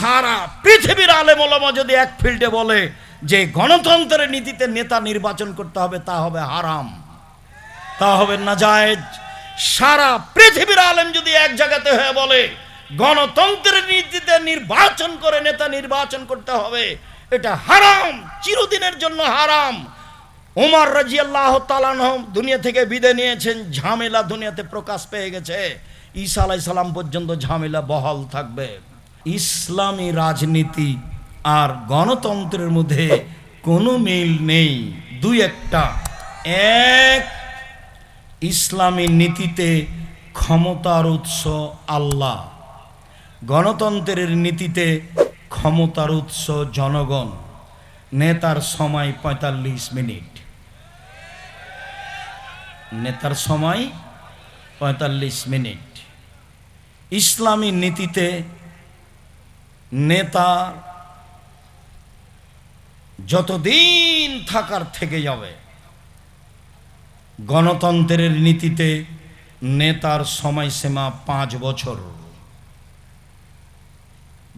সারা পৃথিবীর আলেমোলামা যদি এক ফিল্ডে বলে যে গণতন্ত্রের নীতিতে নেতা নির্বাচন করতে হবে, তা হবে হারাম। তা হবে নাজায়েজ। সারা পৃথিবীর আলেম যদি এক জায়গাতে হয়ে বলে গণতন্ত্রের নীতিতে নির্বাচন করে নেতা নির্বাচন করতে হবে, এটা হারাম, চিরদিনের জন্য হারাম। ওমর রাজি আল্লাহ দুনিয়া থেকে বিদে নিয়েছেন, ঝামেলা দুনিয়াতে প্রকাশ পেয়ে গেছে। ঈসা আলাই সালাম পর্যন্ত ঝামেলা বহাল থাকবে। ইসলামী রাজনীতি আর গণতন্ত্রের মধ্যে কোনো মিল নেই। দুই একটা। এক, ইসলামী নীতিতে ক্ষমতার উৎস আল্লাহ। গণতন্ত্রের নীতিতে ক্ষমতার উৎস জনগণ। নেতার সময় পঁয়তাল্লিশ মিনিট। নেতার সময় পঁয়তাল্লিশ মিনিট। ইসলামী নীতিতে নেতা যতদিন থাকার থেকে যাবে, গণতন্ত্রের নীতিতে নেতার সময়সীমা পাঁচ বছর।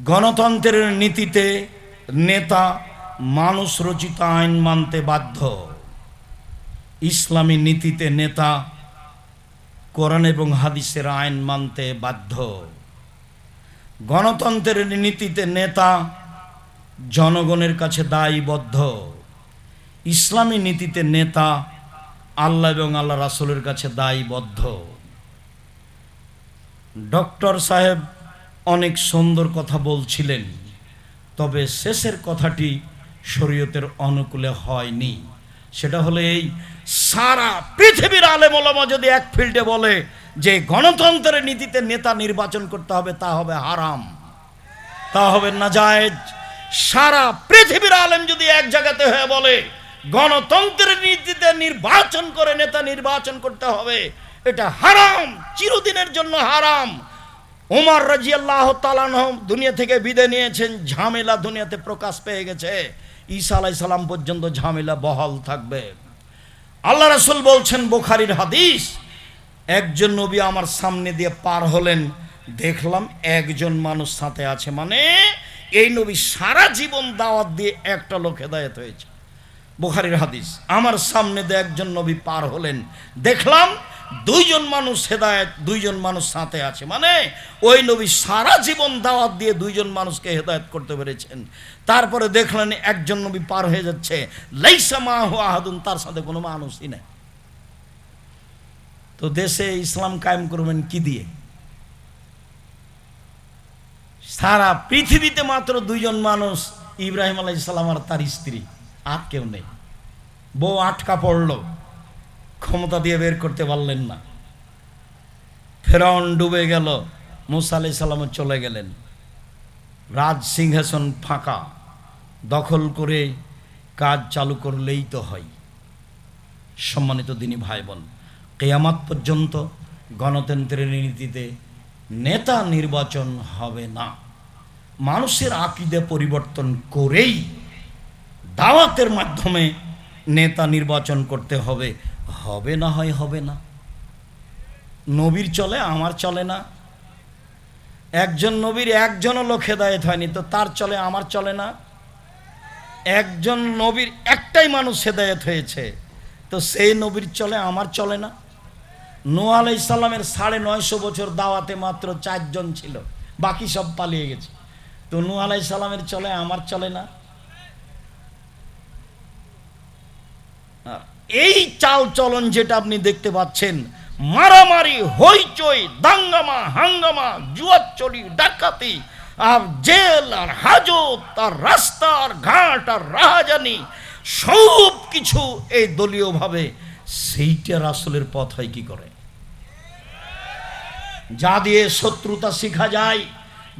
গণতন্ত্রের নীতিতে নেতা মানুষ রচিত আইন মানতে বাধ্য। ইসলামী নীতিতে নেতা কোরআন এবং হাদিসের আইন মানতে বাধ্য। গণতন্ত্রের নীতিতে নেতা জনগণের কাছে দায়ীবদ্ধ। ইসলামী নীতিতে নেতা আল্লাহ এবং আল্লাহ রাসুলের কাছে দায়ীবদ্ধ। ডক্টর সাহেব অনেক সুন্দর কথা বলছিলেন, তবে শেষের কথাটি শরীয়তের অনুকূলে হয়নি। সেটা হলো এই সারা পৃথিবীর আলেমোলামা যদি এক ফিল্ডে বলে যে গণতন্ত্রের নীতিতে নেতা নির্বাচন করতে হবে, তা হবে হারাম। তা হবে নাজায়েজ। সারা পৃথিবীর আলেম যদি এক জায়গাতে হয়ে বলে, গণতন্ত্রের নীতিতে নির্বাচন করে নেতা নির্বাচন করতে হবে, এটা হারাম, চিরদিনের জন্য হারাম। ওমর রাজি আল্লাহ দুনিয়া থেকে বিদে নিয়েছেন, ঝামেলা দুনিয়াতে প্রকাশ পেয়ে গেছে। ঈসা আলাই সালাম পর্যন্ত ঝামেলা বহাল থাকবে। আল্লাহ রাসুল বলছেন, বোখারির হাদিস একজন নবী আমার সামনে দিয়ে পার হলেন, দেখলাম একজন মানুষ সাথে আছে। মানে এই নবী সারা জীবন দাওয়াত দিয়ে একটা লোক হেদায়ত হয়েছে। বুখারির হাদিস, আমার সামনে দিয়ে একজন নবী পার হলেন, দেখলাম দুইজন মানুষ হেদায়ত, দুইজন মানুষ সাথে আছে। মানে ওই নবী সারা জীবন দাওয়াত দিয়ে দুইজন মানুষকে হেদায়ত করতে পেরেছেন। তারপরে দেখলেন একজন নবী পার হয়ে যাচ্ছে। লাইসা মা আহাদুন, তার সাথে কোনো মানুষই নেই। তো দেশে ইসলাম কায়েম করবেন কি দিয়ে? সারা পৃথিবীতে মাত্র দুইজন মানুষ ইব্রাহিম আলাই ইসলাম আর তার স্ত্রী, আর কেউ নেই। বউ আটকা পড়ল, ক্ষমতা দিয়ে বের করতে পারলেন না। ফেরাউন ডুবে গেল, মুসা আলাই সাল্লাম চলে গেলেন। রাজ সিংহাসন ফাঁকা, দখল করে কাজ চালু করলেই তো হয়। সম্মানিত দিনী ভাই বোন কেয়ামাত পর্যন্ত গণতন্ত্রের নীতিতে নেতা নির্বাচন হবে না। মানুষের আকিদে পরিবর্তন করেই দাওয়াতের মাধ্যমে নেতা নির্বাচন করতে হবে। হবে না হয় হবে না। নবীর চলে, আমার চলে না। একজন নবীর একজনও লোক হেদায়ত হয়নি, তো তার চলে, আমার চলে না। একজন নবীর একটাই মানুষ হেদায়ত হয়েছে, তো সেই নবীর চলে, আমার চলে না। নো আলাই সাড়ে নয়শো বছর দাওয়াতে মাত্র চারজন ছিল। বাকি সব পালিয়ে গেছে। তো নু আলাই সালামের চলে, আমার চলে না। এই চাল চলন যেটা আপনি দেখতে পাচ্ছেন, মারামারি, হইচই, দাঙ্গামা, হাঙ্গামা জুয়াচড়ি ডাকাতি, আর জেল, আর হাজত, আর রাস্তা, আর ঘাট, আর রাহাজানি সব কিছু এই দলীয়ভাবে সেইটা রাসলের পথ হয় কি করে? যা দিয়ে শত্রুতা শেখা যায়,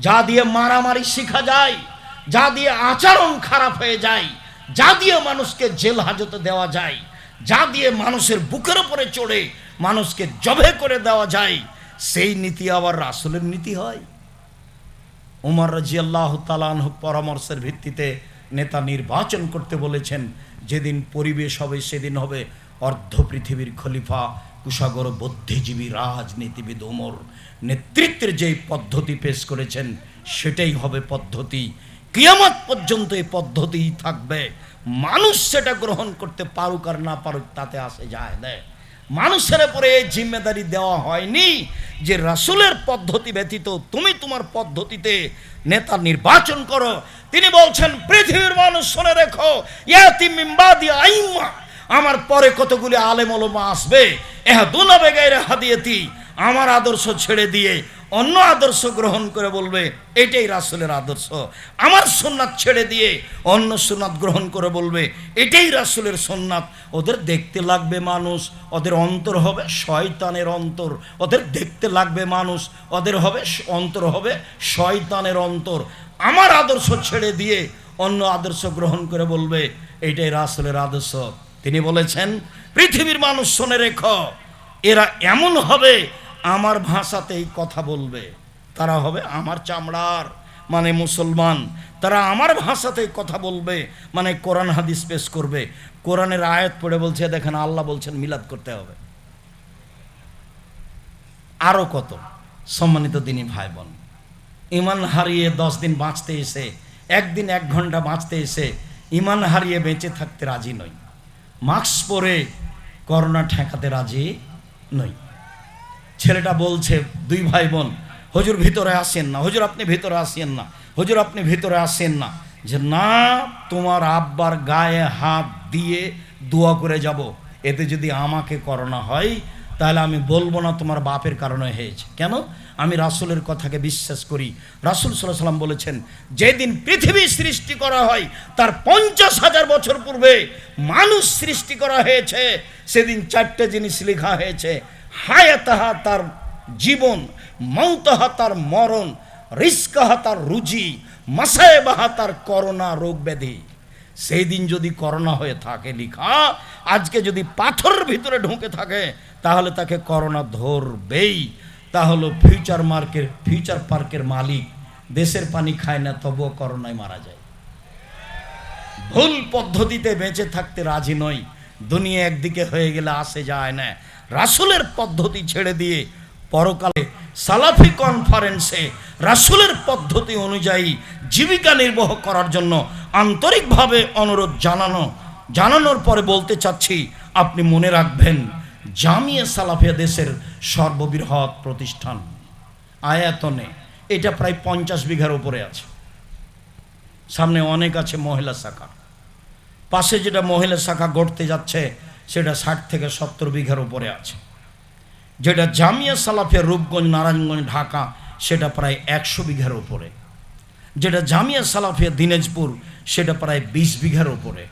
যা দিয়ে মারামারি শেখা যায়, যা দিয়ে আচরণ খারাপ হয়ে যায়, যা দিয়ে মানুষকে জেল হাজতে দেওয়া যায়, যা দিয়ে মানুষের বুকের উপরে চড়ে মানুষকে জবে করে দেওয়া যায়, সেই নীতি আবার রাসুলের নীতি হয়। উমর রাজি আল্লাহ তালান পরামর্শের ভিত্তিতে নেতা নির্বাচন করতে বলেছেন, যেদিন পরিবেশ হবে সেদিন হবে অর্ধ পৃথিবীর খলিফা। কুশাগর বুদ্ধিজীবী রাজনীতিবিদ ওমর নেতৃত্বের যেই পদ্ধতি পেশ করেছেন, সেটাই হবে পদ্ধতি। কিয়ামত পর্যন্ত এই পদ্ধতিই থাকবে। মানুষ সেটা গ্রহণ করতে পারুক আর না পারুক, তাতে আসে যায় না। মানুষের উপরে এই জিম্মেদারি দেওয়া হয়নি যে রাসুলের পদ্ধতি ব্যতীত তুমি তোমার পদ্ধতিতে নেতা নির্বাচন করো। তিনি বলছেন, পৃথিবীর মানুষ, শুনে রেখো ইয়াতি মিম্বাদি আইম্মা আমার পরে কতগুলি আলেম ওলমা আসবে? এহা দুনাবে গাইরে হাদিয়েতি আমার আদর্শ ছেড়ে দিয়ে অন্য আদর্শ গ্রহণ করে বলবে, এটাই রাসূলের আদর্শ। আমার সুন্নাত ছেড়ে দিয়ে অন্য সুন্নাত গ্রহণ করে বলবে, এটাই রাসূলের সুন্নাত। ওদের দেখতে লাগবে মানুষ, ওদের অন্তর হবে শয়তানের অন্তর। ওদের দেখতে লাগবে মানুষ, ওদের হবে অন্তর হবে শয়তানের অন্তর। আমার আদর্শ ছেড়ে দিয়ে অন্য আদর্শ গ্রহণ করে বলবে, এটাই রাসূলের আদর্শ। তিনি বলেছেন, পৃথিবীর মানুষ শুনে রেখ, এরা এমন হবে, আমার ভাষাতেই কথা বলবে। তারা হবে আমার চামড়ার মানে মুসলমান। তারা আমার ভাষাতেই কথা বলবে মানে কোরআন হাদিস পেশ করবে। কোরআনের আয়াত পড়ে বলছে, দেখেন আল্লাহ বলছেন, মিলাদ করতে হবে। আরও কত? সম্মানিত দিনী ভাই বোন ইমান হারিয়ে দশ দিন বাঁচতে এসে, একদিন এক ঘণ্টা বাঁচতে এসে, ইমান হারিয়ে বেঁচে থাকতে রাজি নই। মাস্ক পরে করোনা ঠেকাতে রাজি নই। ছেলেটা বলছে, দুই ভাই বোন হজুর ভিতরে আসেন না, হজুর আপনি ভিতরে আসেন না, হজুর আপনি ভিতরে আসেন না। যে, না, তোমার আব্বার গায়ে হাত দিয়ে দোয়া করে যাব, এতে যদি আমাকে করোনা হয় তাহলে আমি বলব না তোমার বাপের কারণে হয়েছে। কেন? আমি রাসুলের কথাকে বিশ্বাস করি। রাসুল সাল্লাহ সাল্লাম বলেছেন, যেদিন পৃথিবী সৃষ্টি করা হয়, তার পঞ্চাশ হাজার বছর পূর্বে মানুষ সৃষ্টি করা হয়েছে, সেদিন চারটে জিনিস লেখা হয়েছে। হায়াতাহা তার জীবন মৌতাহা তার মরণ রিস্কাহা তার রুজি, মাসায়বাহা তার করোনা রোগ ব্যাধি সেই দিন যদি করোনা হয়ে থাকে লিখা, আজকে যদি পাথরের ভিতরে ঢুকে থাকে, তাহলে তাকে করোনা ধরবেই। তাহলে ফিউচার মার্কের, ফিউচার পার্কের মালিক দেশের পানি খায় না, তবুও করোনায় মারা যায়। ভুল পদ্ধতিতে বেঁচে থাকতে রাজি নই। দুনিয়া একদিকে হয়ে গেলে আসে যায় না। রাসুলের পদ্ধতি ছেড়ে দিয়ে পরকালে সালাফি কনফারেন্সে রাসুলের পদ্ধতি অনুযায়ী জীবিকা নির্বাহ করার জন্য আন্তরিকভাবে অনুরোধ জানানো, জানানোর পরে বলতে চাচ্ছি, আপনি মনে রাখবেন, জামিয়া সালাফিয়া দেশের সর্ববৃহৎ প্রতিষ্ঠান, আয়াতনে, এটা প্রায় পঞ্চাশ বিঘার উপরে আছে। সামনে অনেক আছে মহিলা শাখা। পাশে যেটা মহিলা শাখা গড়তে যাচ্ছে, সেটা ষাট থেকে সত্তর বিঘার উপরে আছে। যেটা জামিয়া সালাফিয়া রূপগঞ্জ, নারায়ণগঞ্জ, ঢাকা, সেটা প্রায় একশো বিঘার উপরে। যেটা জামিয়া সালাফিয়া দিনাজপুর, সেটা প্রায় বিশ বিঘার ওপরে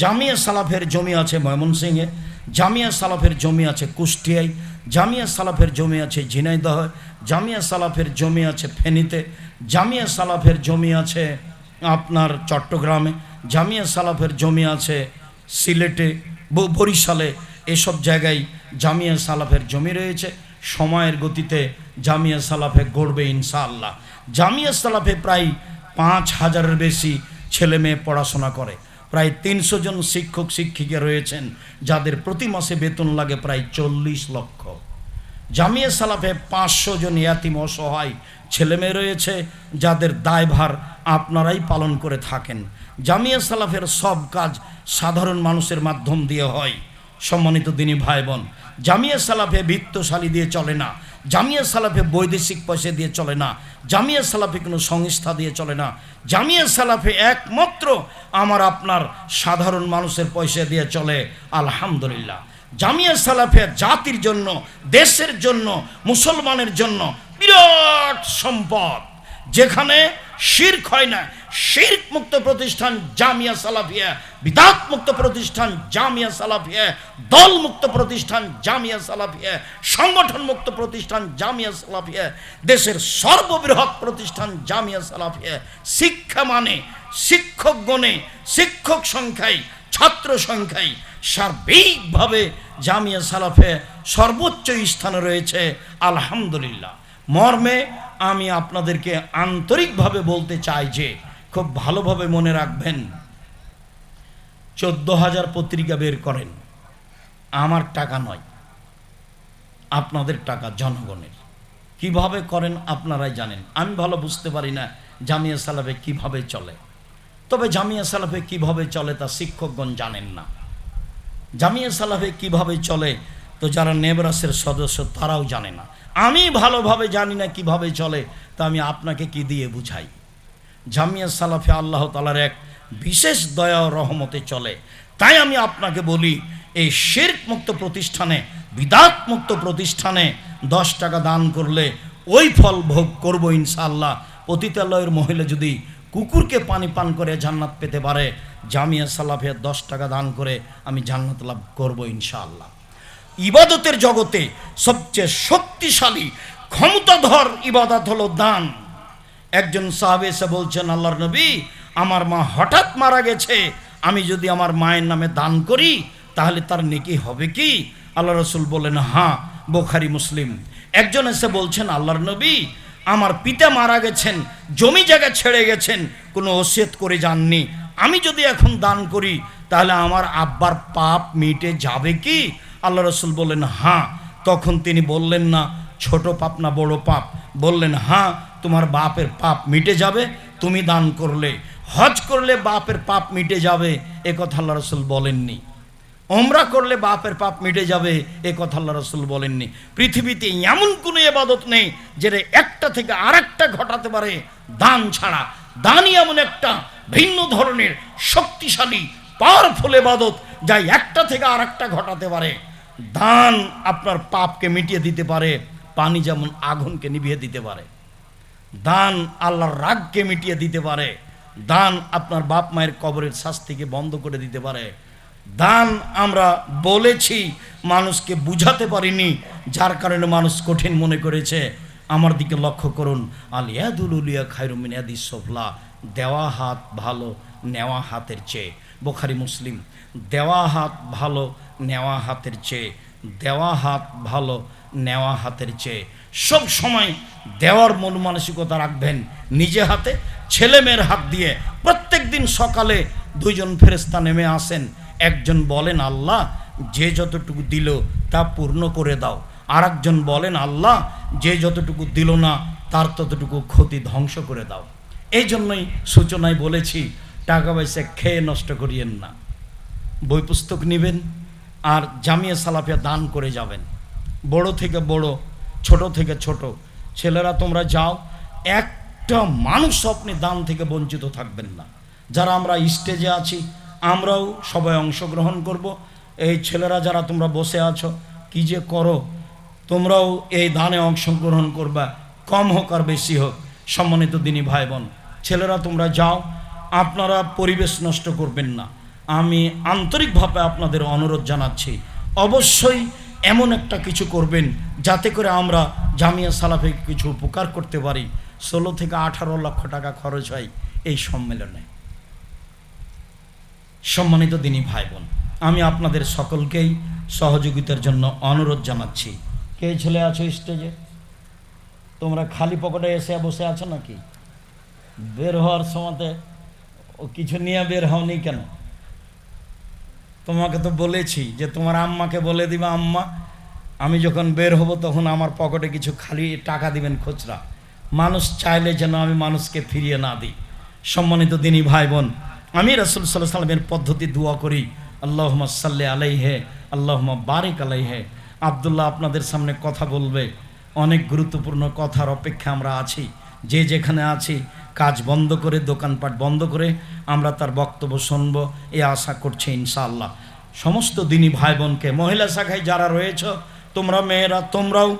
জামিয়া সালাফের জমি আছে ময়মনসিংহে, জামিয়া সালাফের জমি আছে কুষ্টিয়ায়, জামিয়া সালাফের জমি আছে ঝিনাইদহ, জামিয়া সালাফের জমি আছে ফেনীতে, জামিয়া সালাফের জমি আছে আপনার চট্টগ্রামে, জামিয়া সালাফের জমি আছে সিলেটে বরিশালে, এসব জায়গায় জামিয়া সালাফের জমি রয়েছে। সময়ের গতিতে জামিয়া সালাফে গড়বে ইনশাআল্লাহ। জামিয়া সালাফে প্রায় পাঁচ হাজারের বেশি ছেলে মেয়ে পড়াশোনা করে। প্রায় তিনশো জন শিক্ষক, শিক্ষিকা রয়েছেন, যাদের প্রতি মাসে বেতন লাগে প্রায় চল্লিশ লক্ষ। জামিয়া সালাফে পাঁচশো জন ইয়াতিম অসহায় ছেলেমেয়ে রয়েছে, যাদের দায়ভার আপনারাই পালন করে থাকেন। জামিয়া সালাফের সব কাজ সাধারণ মানুষের মাধ্যম দিয়ে হয়। সম্মানিত দিনী ভাই বোন, জামিয়া সালাফে বৃত্তশালী দিয়ে চলে না। জামিয়া সালাফে বৈদেশিক পয়সা দিয়ে চলে না, জামিয়া সালাফে কোনো সংস্থা দিয়ে চলে না, জামিয়া সালাফে একমাত্র আমার আপনার সাধারণ মানুষের পয়সা দিয়ে চলে, আলহামদুলিল্লাহ। জামিয়া সালাফে জাতির জন্য, দেশের জন্য, মুসলমানের জন্য বিরাট সম্পদ, যেখানে শির্ক হয় না। শির্ক মুক্ত প্রতিষ্ঠান জামিয়া সালাফিয়া বিদাত মুক্ত প্রতিষ্ঠান জামিয়া সালাফিয়া দল মুক্ত প্রতিষ্ঠান জামিয়া সালাফিয়া সংগঠন মুক্ত প্রতিষ্ঠান জামিয়া সালাফিয়া, দেশের সর্ববৃহৎ প্রতিষ্ঠান জামিয়া সালাফিয়া। শিক্ষা মানে শিক্ষক গণে, শিক্ষক সংখ্যায়, ছাত্র সংখ্যায় সার্বিকভাবে জামিয়া সালাফে সর্বোচ্চ স্থানে রয়েছে। আলহামদুলিল্লাহ। মর্মে আমি আপনাদেরকে আন্তরিকভাবে বলতে চাই যে খুব ভালোভাবে মনে রাখবেন, চোদ্দ হাজার পত্রিকা বের করেন, আমার টাকা নয়, আপনাদের টাকা জনগণের। কীভাবে করেন আপনারাই জানেন। আমি ভালো বুঝতে পারি না জামিয়া সালাফে কীভাবে চলে। তবে জামিয়া সালাফে কীভাবে চলে তা শিক্ষকগণ জানেন না। জামিয়া সালাফে কীভাবে চলে তো যারা নেবরাসের সদস্য তারাও জানে না। আমি ভালোভাবে জানি না কীভাবে চলে, তা আমি আপনাকে কি দিয়ে বুঝাই? জামিয়া সালাফে আল্লাহ তালার এক বিশেষ দয়া রহমতে চলে। তাই আমি আপনাকে বলি, এই শেরক মুক্ত প্রতিষ্ঠানে বিদাত মুক্ত প্রতিষ্ঠানে দশ টাকা দান করলে ওই ফল ভোগ করব ইনশাআল্লাহ। পতিতালয়ের মহিলা যদি কুকুরকে পানি পান করে জান্নাত পেতে পারে, জামিয়া সালাফে দশ টাকা দান করে আমি জান্নাত লাভ করব ইনশাআল্লাহ। ইবাদতের জগতে সবচেয়ে শক্তিশালী, ক্ষমতাধর ইবাদত হলো দান। একজন সাহাবে এসে বলছেন, আল্লাহর নবী, আমার মা হঠাৎ মারা গেছে, আমি যদি আমার মায়ের নামে দান করি, তাহলে তার নেকি হবে কি? আল্লাহ রসুল বলেন হ্যাঁ বোখারি, মুসলিম। একজন এসে বলছেন, আল্লাহর নবী, আমার পিতা মারা গেছেন, জমি জায়গা ছেড়ে গেছেন, কোনো ওসিয়ত করে যাননি। আমি যদি এখন দান করি, তাহলে আমার আব্বার পাপ মিটে যাবে কি? আল্লাহ রসুল বললেন হ্যাঁ। তখন তিনি বললেন না, ছোট পাপ না বড় পাপ। বললেন হ্যাঁ তোমার বাপের পাপ মিটে যাবে, তুমি দান করলে। হজ করলে বাপের পাপ মিটে যাবে, এ কথা আল্লাহ রসুল বলেননি। ওমরা করলে বাপের পাপ মিটে যাবে, এ কথা আল্লাহ রসুল বলেননি। পৃথিবীতে এমন কোনো এবাদত নেই, যেটা একটা থেকে আর একটা ঘটাতে পারে দান ছাড়া। দানই এমন একটা ভিন্ন ধরনের শক্তিশালী পাওয়ারফুল এবাদত যা একটা থেকে আর একটা ঘটাতে পারে। দান আপনার পাপকে মিটিয়ে দিতে পারে, পানি যেমন আগুনকে নিভিয়ে দিতে পারে। দান আল্লাহর রাগকে মিটিয়ে দিতে পারে। দান আপনার বাপ মায়ের কবরের শাস্তিকে বন্ধ করে দিতে পারে। দান আমরা বলেছি, মানুষকে বুঝাতে পারিনি, যার কারণে মানুষ কঠিন মনে করেছে। আমার দিকে লক্ষ্য করুন। আল ইয়াদুল উলিয়া খায়রুমিন সোফলা। দেওয়া হাত ভালো, নেওয়া হাতের চেয়ে। বোখারি মুসলিম, দেওয়া হাত ভালো, নেওয়া হাতের চেয়ে, দেওয়া হাত ভালো, নেওয়া হাতের চেয়ে। সব সময় দেওয়ার মন মানসিকতা রাখবেন নিজে হাতে, ছেলে মেয়ের হাত দিয়ে। প্রত্যেক দিন সকালে দুইজন ফেরেস্তা নেমে আসেন, একজন বলেন, আল্লাহ, যে যতটুকু দিল তা পূর্ণ করে দাও। আর একজন বলেন, আল্লাহ, যে যতটুকু দিল না, তার ততটুকু ক্ষতি ধ্বংস করে দাও। এই জন্যই সূচনায় বলেছি টাকা পয়সা খেয়ে নষ্ট করিয়েন না। বই পুস্তক নেবেন আর জামিয়া সালাফিয়া দান করে যাবেন। বড় থেকে বড়, ছোট থেকে ছোট, ছেলেরা তোমরা যাও, একটা মানুষ আপনি দান থেকে বঞ্চিত থাকবেন না। যারা আমরা স্টেজে আছি, আমরাও সবাই অংশগ্রহণ করব। এই ছেলেরা যারা তোমরা বসে আছো, কি যে করো? তোমরাও এই দানে অংশগ্রহণ করবা। কম হোক আর বেশি হোক, সম্মানিত দিনী ভাই বোন ছেলেরা তোমরা যাও আপনারা পরিবেশ নষ্ট করবেন না। আমি আন্তরিকভাবে আপনাদের অনুরোধ জানাচ্ছি। অবশ্যই এমন একটা কিছু করবেন যাতে করে আমরা জামিয়া সালাফে কিছু উপকার করতে পারি। ষোলো থেকে আঠারো লক্ষ টাকা খরচ হয় এই সম্মেলনে। সম্মানিত দিনই ভাই বোন আমি আপনাদের সকলকেই সহযোগিতার জন্য অনুরোধ জানাচ্ছি। কে ছেলে আছো স্টেজে? তোমরা খালি পকেটে এসে বসে আছো নাকি? বের হওয়ার সময়তে ও কিছু নিয়ে বের হওনি কেন? তোমাকে তো বলেছি যে তোমার আম্মাকে বলে দিবা, আম্মা, আমি যখন বের হব তখন আমার পকেটে কিছু খালি টাকা দিবেন খুচরা। মানুষ চাইলে যেন আমি মানুষকে ফিরিয়ে না দিই। সম্মানিত দিনী ভাই বোন আমি রসুল সাল্লাহ সাল্লামের পদ্ধতি দোয়া করি। আল্লাহ সাল্লে আলাইহে আল্লাহ বারিক আলাইহে। আবদুল্লাহ আপনাদের সামনে কথা বলবে। অনেক গুরুত্বপূর্ণ কথার অপেক্ষা আমরা আছি। যে যেখানে আছি কাজ বন্ধ করে, দোকানপাট বন্ধ করে আমরা তার বক্তব্য শুনব, এ আশা করছি ইনশাআল্লাহ। সমস্ত দিনী ভাই বোনকে মহিলা শাখায় যারা রয়েছ, তোমরা মেয়েরা, তোমরাও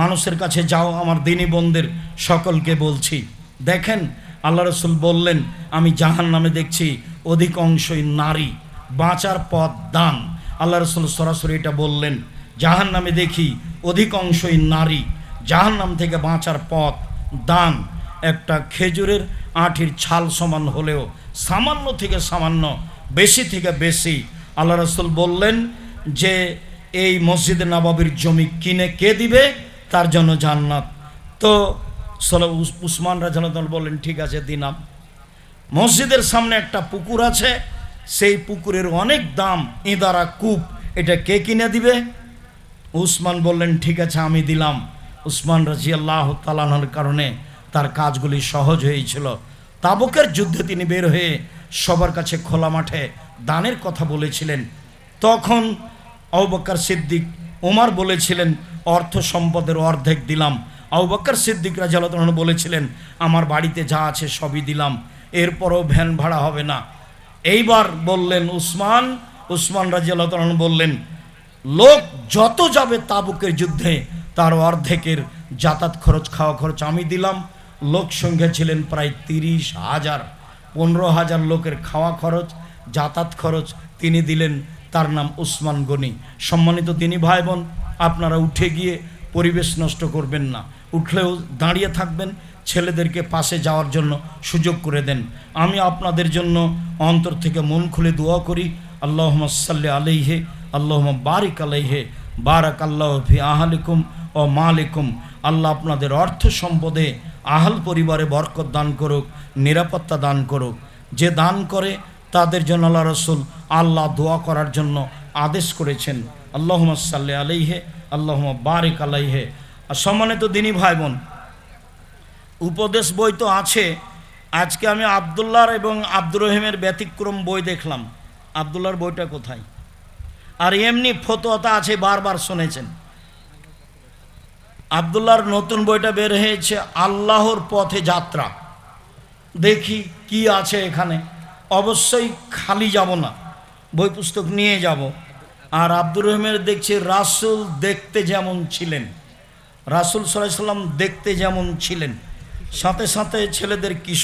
মানুষের কাছে যাও, আমার দিনী বোনদের সকলকে বলছি। দেখেন, আল্লাহ রসুল বললেন, আমি জাহান নামে দেখছি অধিকাংশই নারী, বাঁচার পথ দান। আল্লাহ রসুল সরাসরি এটা বললেন জাহান নামে দেখি অধিকাংশই নারী জাহান নাম থেকে বাঁচার পথ দান। একটা খেজুরের আঁটির ছাল সমান হলেও সামান্য থেকে সামান্য, বেশি থেকে বেশি। আল্লাহ রসুল বললেন যে, এই মসজিদে নবাবির জমি কিনে কে দিবে? তার জন্য জান্নাত। তো সল উসমান রাজাল বললেন, ঠিক আছে দিনাম মসজিদের সামনে একটা পুকুর আছে। সেই পুকুরের অনেক দাম, ইদারা কূপ, এটা কে কিনে দিবে? উসমান বললেন, ঠিক আছে, আমি দিলাম। উসমান রাজি আল্লাহ তালানোর কারণে তার কাজগুলি সহজ হয়েছিল। তাবুকের যুদ্ধে তিনি বের হয়ে সবার কাছে খোলা মাঠে দানের কথা বলেছিলেন। তখন আউবক্কর সিদ্দিক ওমর বলেছিলেন, অর্থ সম্পদের অর্ধেক দিলাম। আউবক্কর সিদ্দিক রাজালতন বলেছিলেন, আমার বাড়িতে যা আছে সবই দিলাম, এরপরও ভ্যান ভাড়া হবে না। এইবার বললেন উসমান উসমান রাজিয়ালতন বললেন, লোক যত যাবে তাবুকের যুদ্ধে, তার অর্ধেকের যাতায়াত খরচ, খাওয়া খরচ আমি দিলাম। লোক সংখ্যা ছিলেন প্রায় তিরিশ হাজার। পনেরো হাজার লোকের খাওয়া খরচ, যাতায়াত খরচ তিনি দিলেন তার নাম উসমান গনি। সম্মানিত তিনি ভাই বোন আপনারা উঠে গিয়ে পরিবেশ নষ্ট করবেন না। উঠলেও দাঁড়িয়ে থাকবেন, ছেলেদেরকে পাশে যাওয়ার জন্য সুযোগ করে দেন। আমি আপনাদের জন্য অন্তর থেকে মন খুলে দোয়া করি আল্লাহ সাল্লি আলাইহে আল্লাহ বারিক আলাইহে বারাক আল্লাহ ফি আহালিকুম ও মালিকুম। আল্লাহ আপনাদের অর্থ সম্পদে আহাল পরিবারে বরকত দান করুক, নিরাপত্তা দান করুক। যে দান করে, তাদের জন্য আল্লাহ রসুল আল্লাহ দোয়া করার জন্য আদেশ করেছেন। আল্লাহ সাল্লি আলাইহে আল্লাহ বারিক আলাইহে। আর সম্মানিত দিনী ভাই বোন উপদেশ বই তো আছে। আজকে আমি আবদুল্লাহর এবং আব্দুর রহিমের ব্যতিক্রম বই দেখলাম। আবদুল্লাহর বইটা কোথায়? আর এমনি ফতোয়াতা আছে, বারবার শুনেছেন। আবদুল্লাহর নতুন বইটা বের হয়েছে, আল্লাহর পথে যাত্রা। দেখি কি আছে এখানে। অবশ্যই খালি যাব না বই পুস্তক নিয়ে যাব। আর আব্দুর রহিমের দেখছি রাসুল দেখতে যেমন ছিলেন। রাসুল সাল্লাম দেখতে যেমন ছিলেন। সাথে সাথে ছেলেদের কিশোর